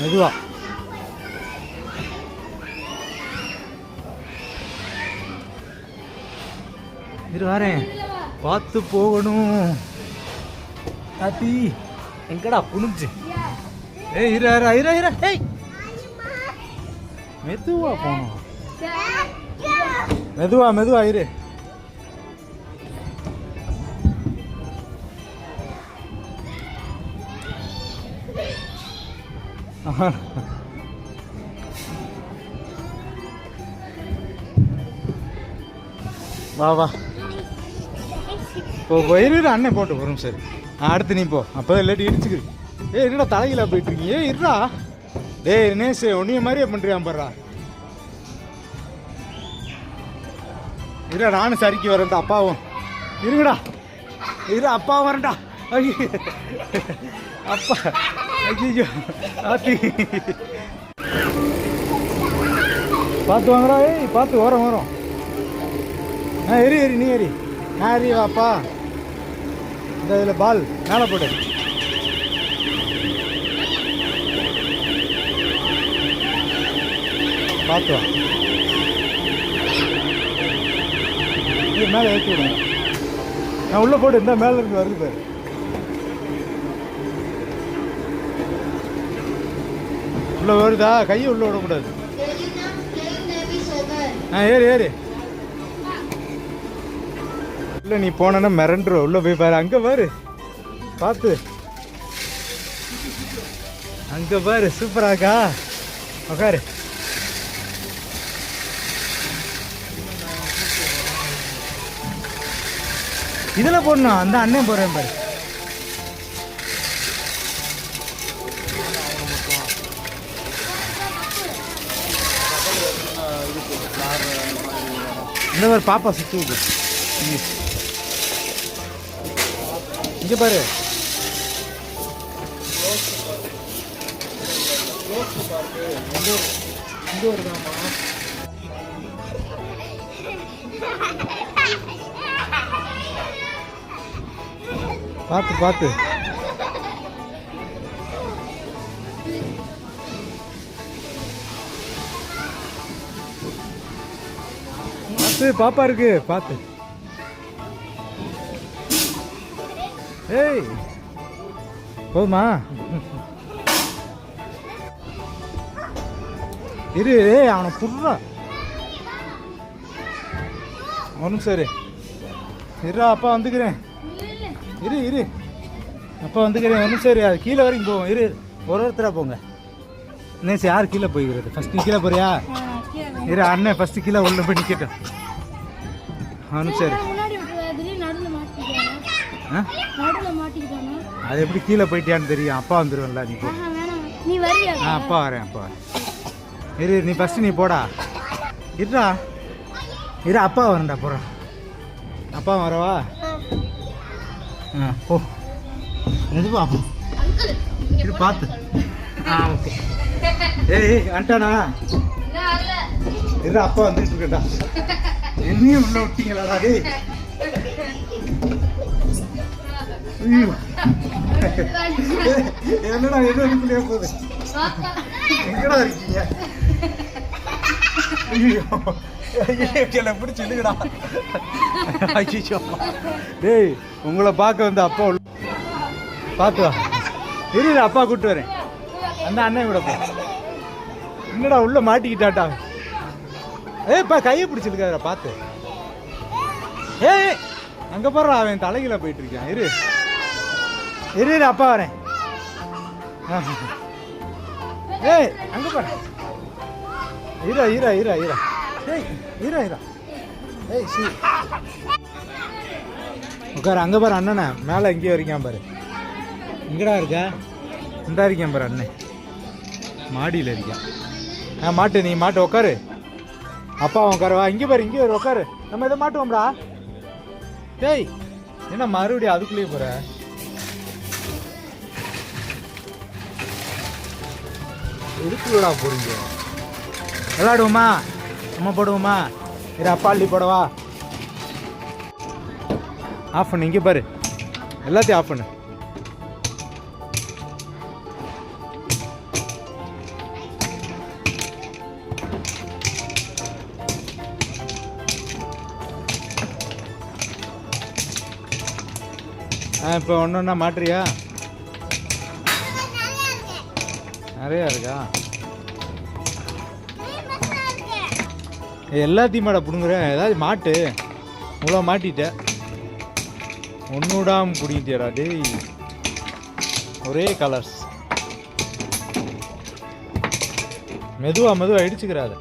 மெதுவா. இரு வரேன். பார்த்து போகணும். தாத்தி எங்கடா புனிஞ்சு? ஏய் இரு இரு இரு இரு ஏய். மெதுவா போகணும். மெதுவா மெதுவா இரு. வா வா. இப்போ போயிரு அண்ணன் போட்டு வரும் சரி. அடுத்து நீ போ. அப்போ இல்லாட்டி இடிச்சுக்கிரு. ஏய் என்னடா தலையில போயிட்டு இருக்கீங்க. ஏ இருடா. டேய் தினேஷ் உன்னைய மாதிரியே பண்ணுறியான் பாடுறா இருடா நானும் சரிக்கு வரேன்டா அப்பாவும். இருங்கடா. இரு அப்பா வரேன்டா. அப்பா. ஐயோ ஆத்தி. பார்த்து வாங்கடா ஏய் பார்த்து வரோம் வரோம் ஆ எரி எரி நீ எரி நான் எரி வாப்பா இந்த இதில் பால் மேலே போடு. பார்த்து வா. இது மேலே ஏற்றி விடுங்க. நான் உள்ளே போட்டு இந்த மேலே இருந்து வருது பாரு. உள்ள வருதா? கையை உள்ள விடக்கூடாது. ஆ ஏறு ஏறு. இல்லை நீ போனா மிரண்டுரும் உள்ள போய் பாரு. அங்க பாரு. பார்த்து. அங்க பாரு. சூப்பராக்கா உக்காரு. இதுல போடணும். அந்த அண்ணன் போறேன் பாரு. இந்த மாதிரி பாப்பா சுத்தி விடு. இங்க. பாரு. பார்த்து பார்த்து பார்த்து பாப்பா இருக்கு பார்த்து ஏய் போதுமா? இரு அவனை புடுறா. ஒன்றும் சரி இருடா அப்பா வந்துக்கிறேன். இரு இரு. அப்பா வந்துக்கிறேன் ஒன்றும் சரி அது கீழே வரைக்கும் போவோம் இரு. ஒரு ஒருத்தராக போங்க. நேசு யார் கீழே போய்க்கிறது? ஃபஸ்ட் நீ கீழே போறியா? இரு அண்ணன் ஃபஸ்ட்டு கீழே உள்ள போய் நிற்கட்டும் மாட்டிக்கிட்டானா? அது எப்படி கீழே போயிட்டியான்னு தெரியும். அப்பா வந்துருவேன்ல நீ. நீ ஆ அப்பா வரேன் அப்பா வரேன். இரு நீ ஃபஸ்ட்டு நீ போடா. இருடா. இரு அப்பா வரேன்டா போகிறேன் அப்பா வரவா? ஆ போ. எதுவா இரு பார்த்து. ஆ ஓகே. ஏய் ஏய் அண்டானா அப்பா வந்துட்டு இருக்கடா என்னையும் உள்ள விட்டீங்களாடா டேய். ஐயோ. என்னடா எதுவும் இருக்குள்ளே போகுது? எங்கடா இருக்கீங்க? ஐயோ. பிடிச்சி இழுக்கடா? ஐயோ. டேய் உங்களை பார்க்க வந்து அப்பா உள்ள பார்த்து வா. இரு அப்பா கூப்பிட்டு வரேன். அந்த அண்ணன் கூட போ. என்னடா உள்ள மாட்டிக்கிட்டாட்டா ஏப்பா கையை பிடிச்சிருக்காரு பார்த்து. ஏய் அங்கே போடுற அவன் தலைகீழ போயிட்டு இருக்கான் இரு. இரு இரு அப்பா வரேன். ஏய் அங்கே பாரு. இரா இரா இரா இரா. ஏய் இரா இரா. ஏய் சி. உட்கார் அங்கே பாரு அண்ணனை. மேலே எங்கேயோ இருக்கான் பாரு. எங்கடா இருக்கா? இந்தா இருக்கேன் பாரு அண்ணன் மாடியில் இருக்கான். ஆ மாட்டு நீ மாட்டு உட்காரு. அப்பா உட்காருவா இங்கே பாரு இங்கே ஒரு உட்காரு. நம்ம இதை மாட்டுவோம்டா. டேய் என்ன மறுபடியும் அதுக்குள்ளேயே போற? எதுக்குள்ளடா போறீங்க? விளாடுவோமா நம்ம போடுவோமா? இரு அப்பா அள்ளி போடவா? ஆஃப் பண்ணு இங்கே பாரு. எல்லாத்தையும் ஆஃப் பண்ணு. ஆ இப்போ ஒன்று ஒன்றா மாட்டுறியா? நிறையா இருக்கா? எல்லாத்தையும் மாட பிடுங்குற. ஏதாவது மாட்டு. இவ்வளோ மாட்டிட்ட. ஒன்று விடாம பிடிக்கிட்டியடா டேய். ஒரே கலர்ஸ் மெதுவாக மெதுவாக இடிச்சுக்கிறாத.